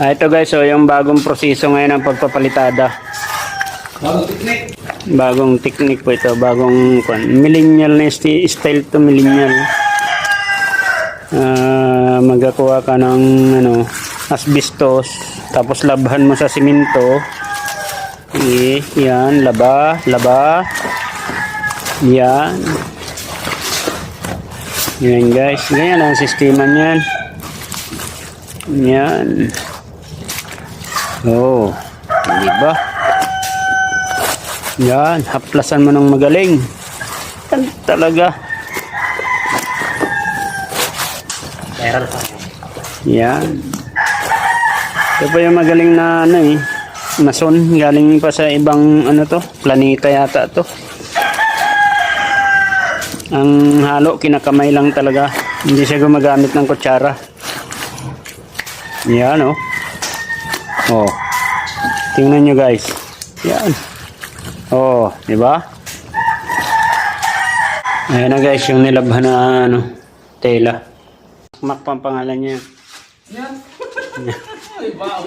Ah, ito guys, so yung bagong proseso ngayon ng pagpapalitada. Bago tiknik. Bagong technique po ito, bagong kwan, millennial na style to millennial. Ah, magakuha ka ng ano, asbestos, tapos labhan mo sa simento. Eh, yan, laba, laba. Yan. Yan guys, ganyan ang sistema niyan. Yan. Oh, di ba? Yan, haplasan mo ng magaling. Yan talaga. Meron pa. Yan. Ito pa yung magaling na ano eh. Mason, galing pa sa ibang ano to, planeta yata to. Ang halo, kinakamay lang talaga. Hindi siya gumagamit ng kutsara. Yan oh. Oh. Tingnan nyo guys. Yan. Oh, di ba? Ayan na guys, yung nilabhan na ano, tela. Mac pa ang pangalan niya. Yan. Pa.